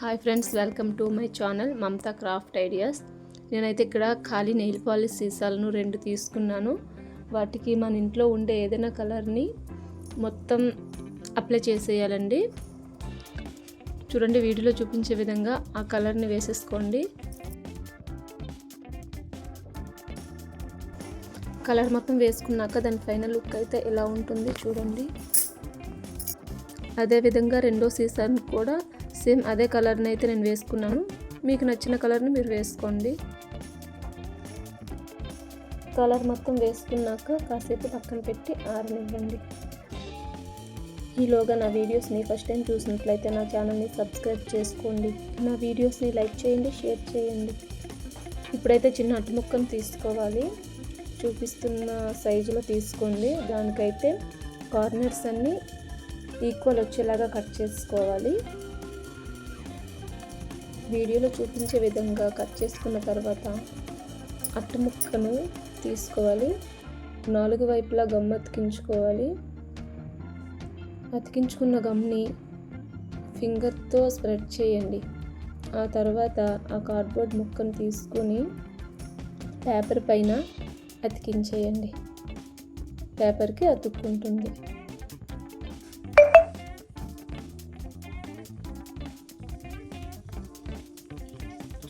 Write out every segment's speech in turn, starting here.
Hi friends welcome to my channel Mamata craft ideas నేనైతే ఇక్కడ ఖాళీ నెయిల్ పాలిష్ సీసాలను రెండు తీసుకున్నాను. వాటికి మన ఇంట్లో ఉండే ఏదైనా కలర్ని మొత్తం అప్లై చేసేయాలండి. చూడండి వీడియోలో చూపించే విధంగా ఆ కలర్ని వేసేసుకోండి. కలర్ మొత్తం వేసుకున్నాక దాని ఫైనల్ లుక్ అయితే ఎలా ఉంటుంది చూడండి. అదేవిధంగా రెండో సీసాను కూడా సేమ్ అదే కలర్ని అయితే నేను వేసుకున్నాను. మీకు నచ్చిన కలర్ని మీరు వేసుకోండి. కలర్ మొత్తం వేసుకున్నాక కాసేపు పక్కన పెట్టి ఆరనివ్వండి. ఈలోగా నా వీడియోస్ని ఫస్ట్ టైం చూసినట్లయితే నా ఛానల్ని సబ్స్క్రైబ్ చేసుకోండి. నా వీడియోస్ని లైక్ చేయండి షేర్ చేయండి. ఇప్పుడైతే చిన్న అట్టు ముక్కను తీసుకోవాలి. చూపిస్తున్న సైజులో తీసుకోండి. దానికైతే కార్నర్స్ అన్నీ ఈక్వల్ వచ్చేలాగా కట్ చేసుకోవాలి. వీడియోలో చూపించే విధంగా కట్ చేసుకున్న తర్వాత అట్టు ముక్కను తీసుకోవాలి. నాలుగు వైపులా గమ్ అతికించుకోవాలి. అతికించుకున్న గమ్ని ఫింగర్తో స్ప్రెడ్ చేయండి. ఆ తర్వాత ఆ కార్డ్బోర్డ్ ముక్కను తీసుకొని పేపర్ పైన అతికించేయండి. పేపర్కి అతుక్కుంటుంది.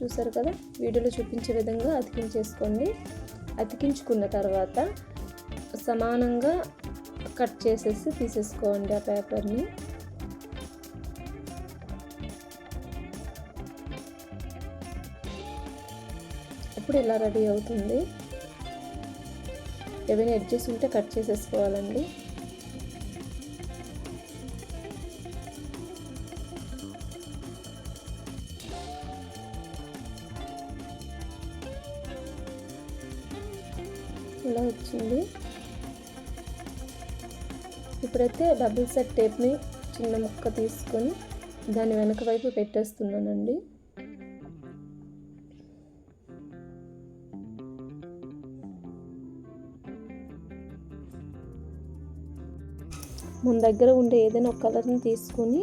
చూసారు కదా? వీడియోలో చూపించే విధంగా అతికించేసుకోండి. అతికించుకున్న తర్వాత సమానంగా కట్ చేసేసి తీసేసుకోండి ఆ పేపర్ని. ఇప్పుడు ఇలా రెడీ అవుతుంది? ఏవైనా ఎడ్జెస్ ఉంటే కట్ చేసేసుకోవాలండి. ఇలా వచ్చింది. ఇప్పుడైతే డబుల్ సెట్ టేప్ని చిన్న ముక్క తీసుకొని దాని వెనక వైపు పెట్టేస్తున్నానండి. మన దగ్గర ఉండే ఏదైనా ఒక కలర్ని తీసుకొని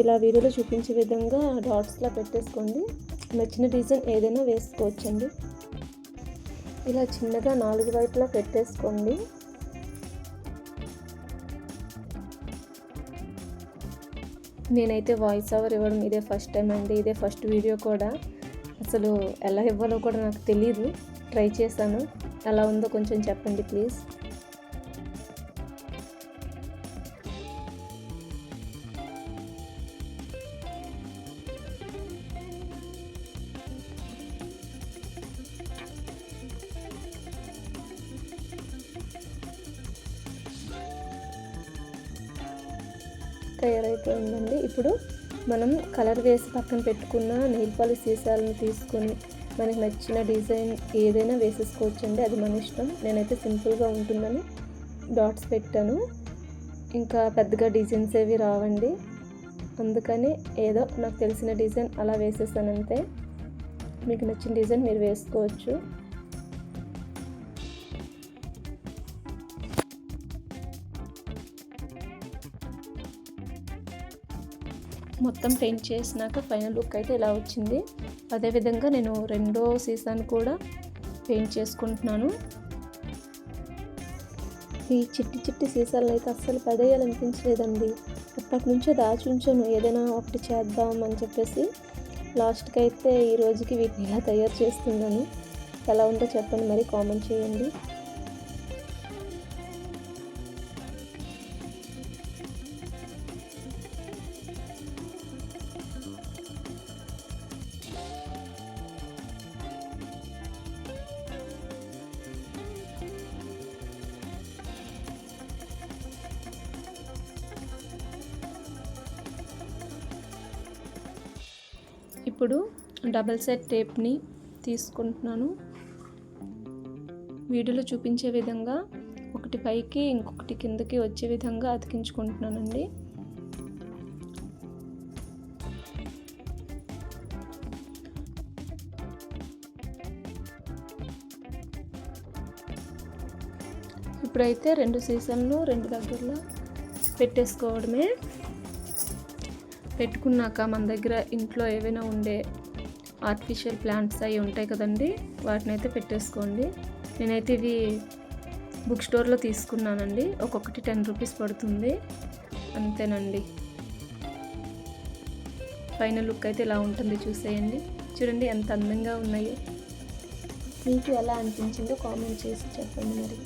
ఇలా వీడియోలో చూపించే విధంగా డాట్స్లా పెట్టేసుకోండి. నచ్చిన డిజైన్ ఏదైనా వేసుకోవచ్చండి. ఇలా చిన్నగా నాలుగు వైపులా పెట్టేసుకోండి. నేనైతే వాయిస్ ఓవర్ ఇవ్వడం ఇదే ఫస్ట్ టైం అండి ఇదే ఫస్ట్ వీడియో కూడా. అసలు ఎలా ఇవ్వాలో కూడా నాకు తెలియదు ట్రై చేశాను. ఎలా ఉందో కొంచెం చెప్పండి ప్లీజ్ తయారైపోయిందండి. ఇప్పుడు మనం కలర్ వేసి పక్కన పెట్టుకున్న నెయిల్ పాలిష్ సీసాలను తీసుకొని మనకి నచ్చిన డిజైన్ ఏదైనా వేసేసుకోవచ్చండి. అది మన ఇష్టం. నేనైతే సింపుల్గా ఉంటుందని డాట్స్ పెట్టాను. ఇంకా పెద్దగా డిజైన్స్ ఏవి రావండి. అందుకని ఏదో నాకు తెలిసిన డిజైన్ అలా వేసేసానంతే. మీకు నచ్చిన డిజైన్ మీరు వేసుకోవచ్చు. మొత్తం పెయింట్ చేసినాక ఫైనల్ లుక్ అయితే ఇలా వచ్చింది? అదేవిధంగా నేను రెండో సీసాను కూడా పెయింట్ చేసుకుంటున్నాను. ఈ చిట్టి చిట్టి సీసాలను అయితే అస్సలు పడేయాలనిపించలేదండి. అప్పటి నుంచో దాచుంచాను ఏదైనా ఒకటి చేద్దాం అని చెప్పేసి. లాస్ట్కి అయితే ఈ రోజుకి వీటిని ఇలా తయారు చేస్తున్నాను ఎలా ఉందో చెప్పండి మరి కామెంట్ చేయండి. ఇప్పుడు డబల్ సెట్ టేప్ని తీసుకుంటున్నాను. వీడియోలో చూపించే విధంగా ఒకటి పైకి ఇంకొకటి కిందకి వచ్చే విధంగా అతికించుకుంటున్నానండి. ఇప్పుడైతే రెండు సీజన్లు రెండు దగ్గరలో పెట్టేసుకోవడమే. పెట్టుకున్నాక మన దగ్గర ఇంట్లో ఏవైనా ఉండే ఆర్టిఫిషియల్ ప్లాంట్స్ అవి ఉంటాయి కదండి వాటిని అయితే పెట్టేసుకోండి. నేనైతే ఇవి బుక్ స్టోర్లో తీసుకున్నానండి. ఒక్కొక్కటి టెన్ రూపీస్ పడుతుంది. అంతేనండి. పైన లుక్ అయితే ఇలా ఉంటుంది చూసేయండి. చూడండి ఎంత అందంగా ఉన్నాయో. మీకు ఎలా అనిపించిందో కామెంట్ చేసి చెప్పండి మరి.